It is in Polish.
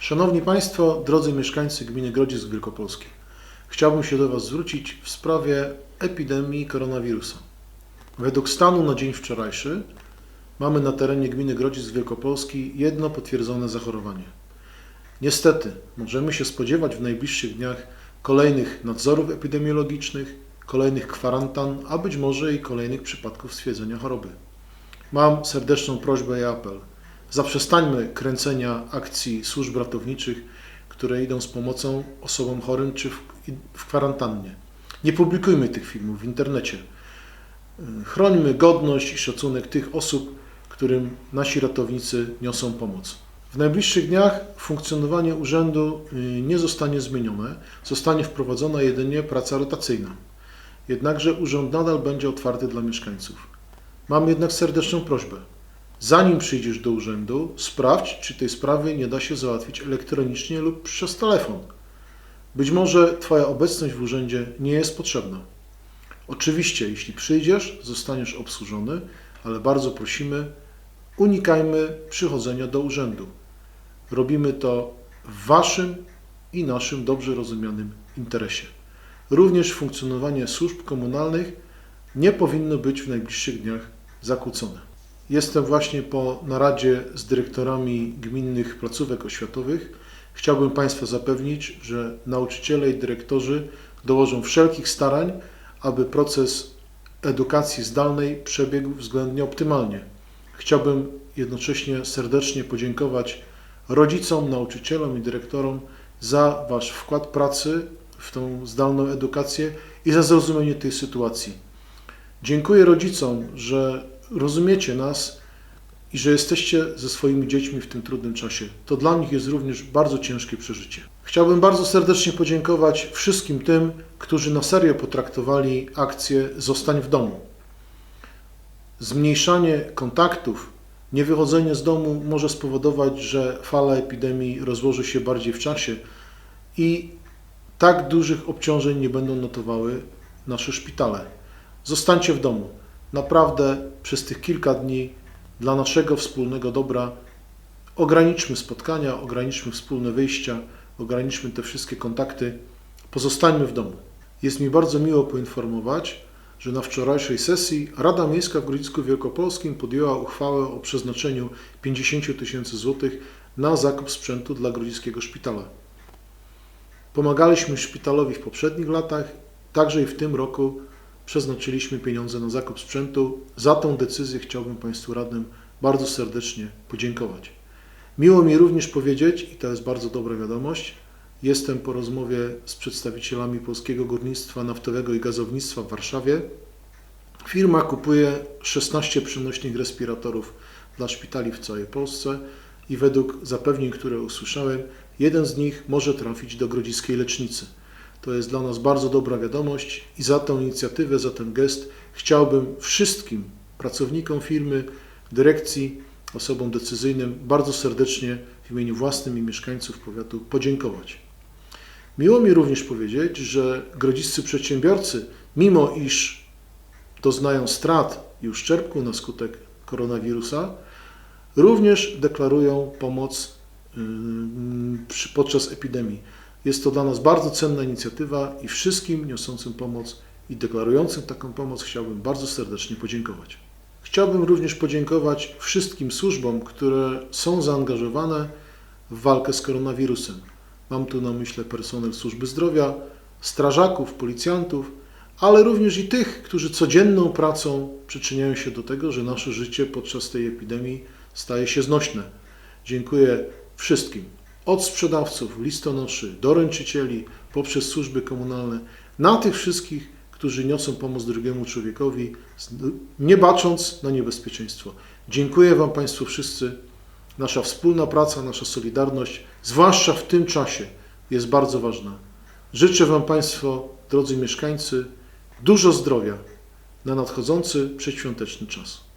Szanowni Państwo, drodzy mieszkańcy gminy Grodzisk Wielkopolski, chciałbym się do Was zwrócić w sprawie epidemii koronawirusa. Według stanu na dzień wczorajszy mamy na terenie gminy Grodzisk Wielkopolski jedno potwierdzone zachorowanie. Niestety, możemy się spodziewać w najbliższych dniach kolejnych nadzorów epidemiologicznych, kolejnych kwarantan, a być może i kolejnych przypadków stwierdzenia choroby. Mam serdeczną prośbę i apel. Zaprzestańmy kręcenia akcji służb ratowniczych, które idą z pomocą osobom chorym czy w, w kwarantannie. Nie publikujmy tych filmów w internecie. Chrońmy godność i szacunek tych osób, którym nasi ratownicy niosą pomoc. W najbliższych dniach funkcjonowanie urzędu y, nie zostanie zmienione, zostanie wprowadzona jedynie praca rotacyjna. Jednakże urząd nadal będzie otwarty dla mieszkańców. Mam jednak serdeczną prośbę. Zanim przyjdziesz do urzędu, sprawdź, czy tej sprawy nie da się załatwić elektronicznie lub przez telefon. Być może Twoja obecność w urzędzie nie jest potrzebna. Oczywiście, jeśli przyjdziesz, zostaniesz obsłużony, ale bardzo prosimy, unikajmy przychodzenia do urzędu. Robimy to w Waszym i naszym dobrze rozumianym interesie. Również funkcjonowanie służb komunalnych nie powinno być w najbliższych dniach zakłócone. Jestem właśnie po naradzie z dyrektorami gminnych placówek oświatowych. Chciałbym Państwa zapewnić, że nauczyciele i dyrektorzy dołożą wszelkich starań, aby proces edukacji zdalnej przebiegł względnie optymalnie. Chciałbym jednocześnie serdecznie podziękować rodzicom, nauczycielom i dyrektorom za Wasz wkład pracy w tą zdalną edukację i za zrozumienie tej sytuacji. Dziękuję rodzicom, że rozumiecie nas i że jesteście ze swoimi dziećmi w tym trudnym czasie. To dla nich jest również bardzo ciężkie przeżycie. Chciałbym bardzo serdecznie podziękować wszystkim tym, którzy na serio potraktowali akcję Zostań w domu. Zmniejszanie kontaktów, niewychodzenie z domu może spowodować, że fala epidemii rozłoży się bardziej w czasie i tak dużych obciążeń nie będą notowały nasze szpitale. Zostańcie w domu. Naprawdę przez tych kilka dni dla naszego wspólnego dobra ograniczmy spotkania, ograniczmy wspólne wyjścia, ograniczmy te wszystkie kontakty. Pozostańmy w domu. Jest mi bardzo miło poinformować, że na wczorajszej sesji Rada Miejska w Grodzisku Wielkopolskim podjęła uchwałę o przeznaczeniu 50 tysięcy złotych na zakup sprzętu dla Grodziskiego Szpitala. Pomagaliśmy szpitalowi w poprzednich latach, także i w tym roku przeznaczyliśmy pieniądze na zakup sprzętu. Za tą decyzję chciałbym Państwu radnym bardzo serdecznie podziękować. Miło mi również powiedzieć, i to jest bardzo dobra wiadomość, jestem po rozmowie z przedstawicielami Polskiego Górnictwa Naftowego i Gazownictwa w Warszawie. Firma kupuje 16 przenośnych respiratorów dla szpitali w całej Polsce i według zapewnień, które usłyszałem, jeden z nich może trafić do grodziskiej lecznicy. To jest dla nas bardzo dobra wiadomość i za tę inicjatywę, za ten gest chciałbym wszystkim pracownikom firmy, dyrekcji, osobom decyzyjnym bardzo serdecznie w imieniu własnym i mieszkańców powiatu podziękować. Miło mi również powiedzieć, że grodziscy przedsiębiorcy, mimo iż doznają strat i uszczerbku na skutek koronawirusa, również deklarują pomoc yy, podczas epidemii. Jest to dla nas bardzo cenna inicjatywa i wszystkim niosącym pomoc i deklarującym taką pomoc chciałbym bardzo serdecznie podziękować. Chciałbym również podziękować wszystkim służbom, które są zaangażowane w walkę z koronawirusem. Mam tu na myśli personel służby zdrowia, strażaków, policjantów, ale również i tych, którzy codzienną pracą przyczyniają się do tego, że nasze życie podczas tej epidemii staje się znośne. Dziękuję wszystkim, od sprzedawców, listonoszy, doręczycieli, poprzez służby komunalne, na tych wszystkich, którzy niosą pomoc drugiemu człowiekowi, nie bacząc na niebezpieczeństwo. Dziękuję Wam Państwo wszyscy. Nasza wspólna praca, nasza solidarność, zwłaszcza w tym czasie, jest bardzo ważna. Życzę Wam Państwo, drodzy mieszkańcy, dużo zdrowia na nadchodzący przedświąteczny czas.